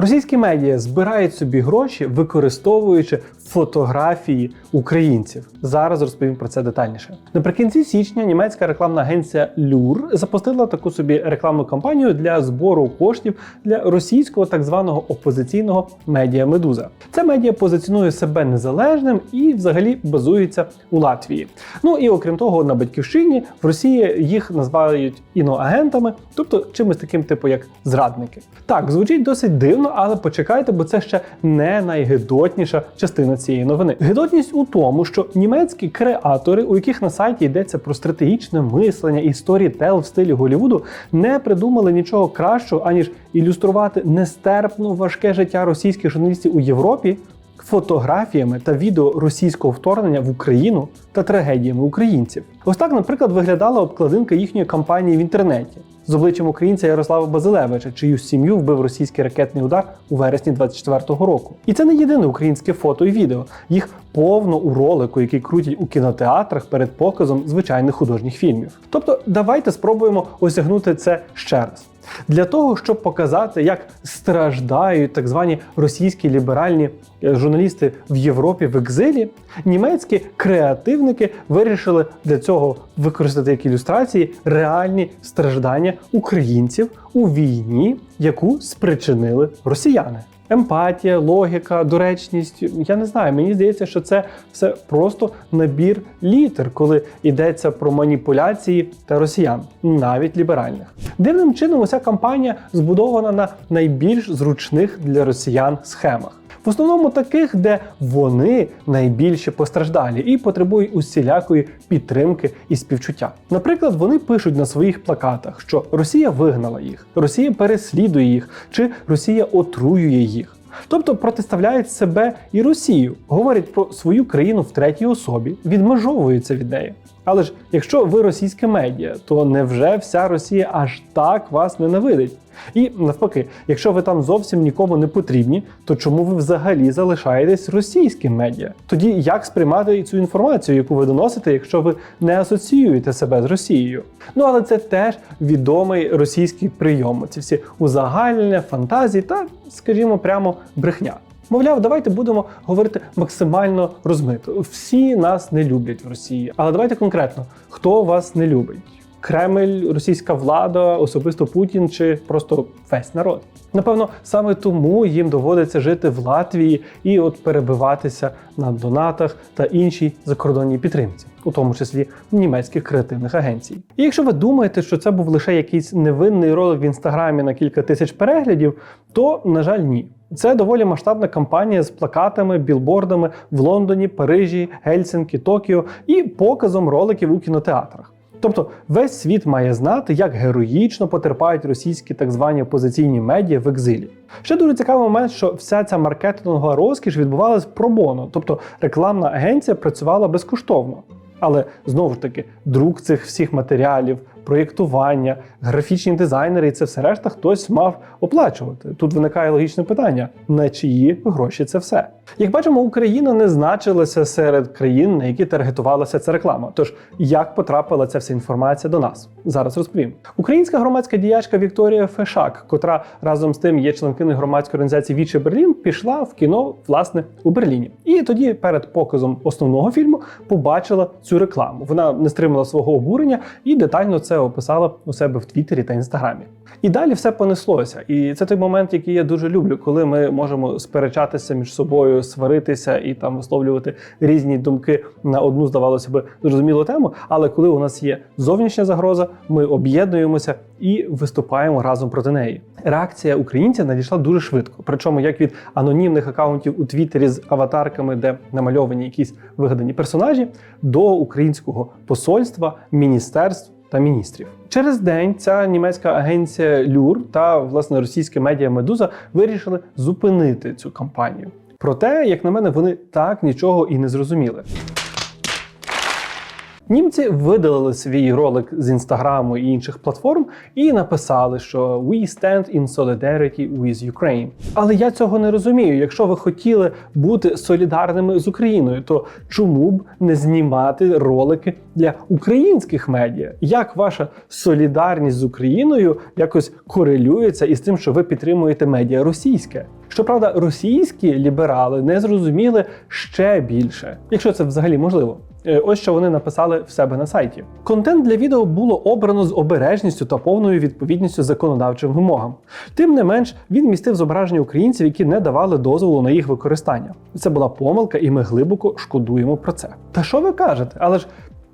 Російські медіа збирають собі гроші, використовуючи фотографії українців. Зараз розповім про це детальніше. Наприкінці січня німецька рекламна агенція Люр запустила таку собі рекламну кампанію для збору коштів для російського так званого опозиційного медіа Медуза. Це медіа позиціонує себе незалежним і взагалі базується у Латвії. Ну і окрім того, на батьківщині в Росії їх називають іноагентами, тобто чимось таким, типу як зрадники. Так, звучить досить дивно, але почекайте, бо це ще не найгидотніша частина цієї новини. Гидотність у тому, що німецькі креатори, у яких на сайті йдеться про стратегічне мислення і сторітел в стилі Голівуду, не придумали нічого кращого, аніж ілюструвати нестерпно важке життя російських журналістів у Європі фотографіями та відео російського вторгнення в Україну та трагедіями українців. Ось так, наприклад, виглядала обкладинка їхньої кампанії в інтернеті з обличчям українця Ярослава Базилевича, чию сім'ю вбив російський ракетний удар у вересні 24-го року. І це не єдине українське фото і відео. Їх повно у ролику, який крутять у кінотеатрах перед показом звичайних художніх фільмів. Тобто, давайте спробуємо осягнути це ще раз. Для того, щоб показати, як страждають так звані російські ліберальні е, журналісти в Європі в екзилі, німецькі креативники вирішили для цього використати як ілюстрації реальні страждання українців у війні, яку спричинили росіяни. Емпатія, логіка, доречність. Я не знаю. Мені здається, що це все просто набір літер, коли йдеться про маніпуляції та росіян, навіть ліберальних. Дивним чином, уся кампанія збудована на найбільш зручних для росіян схемах. В основному таких, де вони найбільше постраждалі і потребують усілякої підтримки і співчуття. Наприклад, вони пишуть на своїх плакатах, що Росія вигнала їх, Росія переслідує їх, чи Росія отруює їх. Тобто протиставляють себе і Росію, говорять про свою країну в третій особі, відмежовуються від неї. Але ж якщо ви російське медіа, то невже вся Росія аж так вас ненавидить? І навпаки, якщо ви там зовсім нікому не потрібні, то чому ви взагалі залишаєтесь російським медіа? Тоді як сприймати цю інформацію, яку ви доносите, якщо ви не асоціюєте себе з Росією? Ну але це теж відомий російський прийом. Ці всі узагальнення, фантазії та, скажімо, прямо брехня. Мовляв, давайте будемо говорити максимально розмито. Всі нас не люблять в Росії. Але давайте конкретно, хто вас не любить? Кремль, російська влада, особисто Путін чи просто весь народ. Напевно, саме тому їм доводиться жити в Латвії і от перебиватися на донатах та іншій закордонній підтримці, у тому числі німецьких креативних агенцій. І якщо ви думаєте, що це був лише якийсь невинний ролик в інстаграмі на кілька тисяч переглядів, то на жаль, ні. Це доволі масштабна кампанія з плакатами, білбордами в Лондоні, Парижі, Гельсінкі, Токіо і показом роликів у кінотеатрах. Тобто весь світ має знати, як героїчно потерпають російські так звані опозиційні медіа в екзилі. Ще дуже цікавий момент, що вся ця маркетингова розкіш відбувалась пробоно, тобто рекламна агенція працювала безкоштовно. Але знову ж таки, друк цих всіх матеріалів, проєктування, графічні дизайнери і це все решта хтось мав оплачувати. Тут виникає логічне питання: на чиї гроші це все? Як бачимо, Україна не значилася серед країн, на які таргетувалася ця реклама. Тож як потрапила ця вся інформація до нас? Зараз розповім. Українська громадська діячка Вікторія Фешак, котра разом з тим є членкиною громадської організації Віче Берлін, пішла в кіно власне у Берліні. І тоді, перед показом основного фільму, побачила цю рекламу. Вона не стримала свого обурення і детально це описала у себе в Твіттері та Інстаграмі. І далі все понеслося. І це той момент, який я дуже люблю, коли ми можемо сперечатися між собою, сваритися і там висловлювати різні думки на одну, здавалося би, зрозумілу тему. Але коли у нас є зовнішня загроза, ми об'єднуємося і виступаємо разом проти неї. Реакція українців надійшла дуже швидко. Причому як від анонімних акаунтів у Твіттері з аватарками, де намальовані якісь вигадані персонажі, до українського посольства, міністерств та міністрів. Через день ця німецька агенція Люр та власне російське медіа Медуза вирішили зупинити цю кампанію. Проте, як на мене, вони так нічого і не зрозуміли. Німці видалили свій ролик з інстаграму і інших платформ і написали, що «We stand in solidarity with Ukraine». Але я цього не розумію. Якщо ви хотіли бути солідарними з Україною, то чому б не знімати ролики для українських медіа? Як ваша солідарність з Україною якось корелюється із тим, що ви підтримуєте медіа російське? Щоправда, російські ліберали не зрозуміли ще більше, якщо це взагалі можливо. Е, Ось що вони написали в себе на сайті. Контент для відео було обрано з обережністю та повною відповідністю законодавчим вимогам. Тим не менш, він містив зображення українців, які не давали дозволу на їх використання. Це була помилка, і ми глибоко шкодуємо про це. Та що ви кажете? Але ж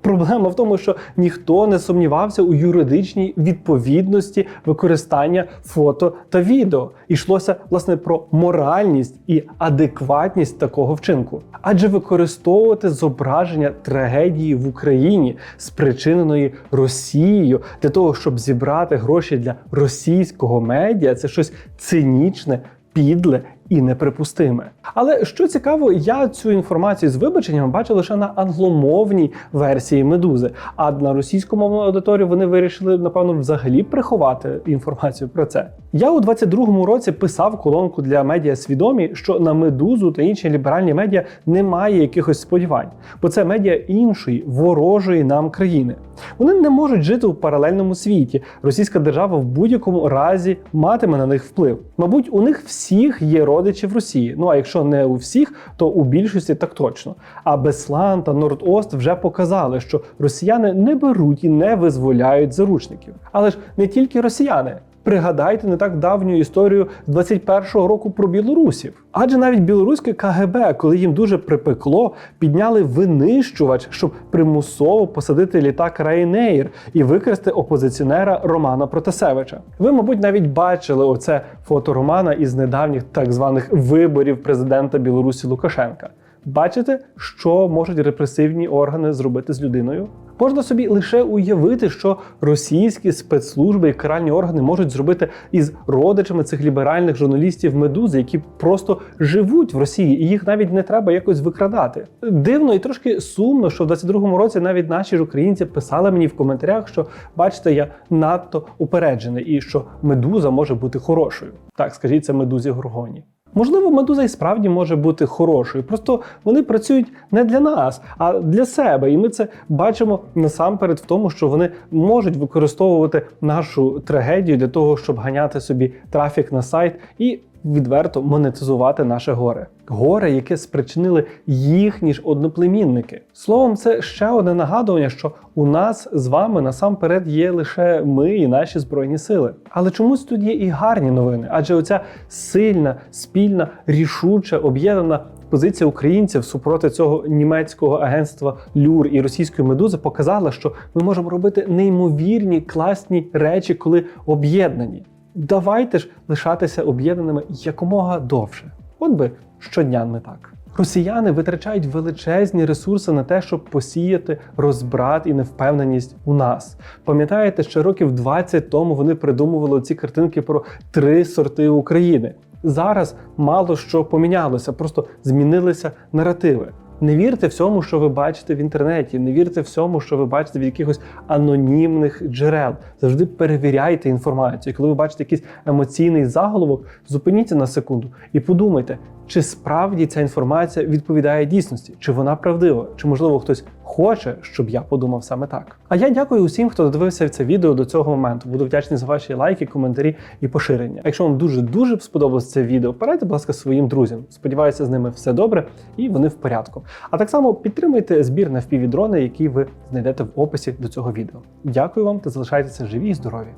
Проблема в тому, що ніхто не сумнівався у юридичній відповідності використання фото та відео. Ішлося власне про моральність і адекватність такого вчинку. Адже використовувати зображення трагедії в Україні, спричиненої Росією, для того, щоб зібрати гроші для російського медіа, це щось цинічне, підле і неприпустиме. Але що цікаво, я цю інформацію з вибаченням бачив лише на англомовній версії медузи. А на російськомовну аудиторію вони вирішили, напевно, взагалі приховати інформацію про це. Я у 22-му році писав колонку для медіа свідомі, що на медузу та інші ліберальні медіа немає якихось сподівань, бо це медіа іншої ворожої нам країни. Вони не можуть жити у паралельному світі. Російська держава в будь-якому разі матиме на них вплив. Мабуть, у них всіх є родичі в Росії. Ну а якщо не у всіх, то у більшості так точно. А Беслан та Норд-Ост вже показали, що росіяни не беруть і не визволяють заручників. Але ж не тільки росіяни. Пригадайте не так давню історію з 21-го року про білорусів. Адже навіть білоруське КГБ, коли їм дуже припекло, підняли винищувач, щоб примусово посадити літак Ryanair і викрасти опозиціонера Романа Протасевича. Ви, мабуть, навіть бачили оце фото Романа із недавніх так званих виборів президента Білорусі Лукашенка. Бачите, що можуть репресивні органи зробити з людиною? Можна собі лише уявити, що російські спецслужби і каральні органи можуть зробити із родичами цих ліберальних журналістів медузи, які просто живуть в Росії, і їх навіть не треба якось викрадати. Дивно і трошки сумно, що в 22-му році навіть наші ж українці писали мені в коментарях, що бачите, я надто упереджений і що медуза може бути хорошою. Так, скажіть це медузі Горгоні. Можливо, медуза і справді може бути хорошою. Просто вони працюють не для нас, а для себе. І ми це бачимо насамперед в тому, що вони можуть використовувати нашу трагедію для того, щоб ганяти собі трафік на сайт і відверто монетизувати наше горе. Горе, яке спричинили їхні ж одноплемінники. Словом, це ще одне нагадування, що у нас з вами насамперед є лише ми і наші збройні сили. Але чомусь тут є і гарні новини, адже оця сильна, спільна, рішуча, об'єднана. Позиція українців супроти цього німецького агентства Люр і російської медузи показала, що ми можемо робити неймовірні класні речі, коли об'єднані. Давайте ж лишатися об'єднаними якомога довше. От би щодня не так. Росіяни витрачають величезні ресурси на те, щоб посіяти розбрат і невпевненість у нас. Пам'ятаєте, що років 20 тому вони придумували ці картинки про три сорти України. Зараз мало що помінялося, просто змінилися наративи. Не вірте всьому, що ви бачите в інтернеті, не вірте всьому, що ви бачите від якихось анонімних джерел. Завжди перевіряйте інформацію. Коли ви бачите якийсь емоційний заголовок, зупиніться на секунду і подумайте, чи справді ця інформація відповідає дійсності, чи вона правдива, чи можливо хтось хоче, щоб я подумав саме так. А я дякую усім, хто додивився це відео до цього моменту. Буду вдячний за ваші лайки, коментарі і поширення. А якщо вам дуже дуже сподобалось це відео, передайте, будь ласка, своїм друзям. Сподіваюся, з ними все добре і вони в порядку. А так само підтримуйте збір на впівдрони, який ви знайдете в описі до цього відео. Дякую вам та залишайтеся живі і здорові.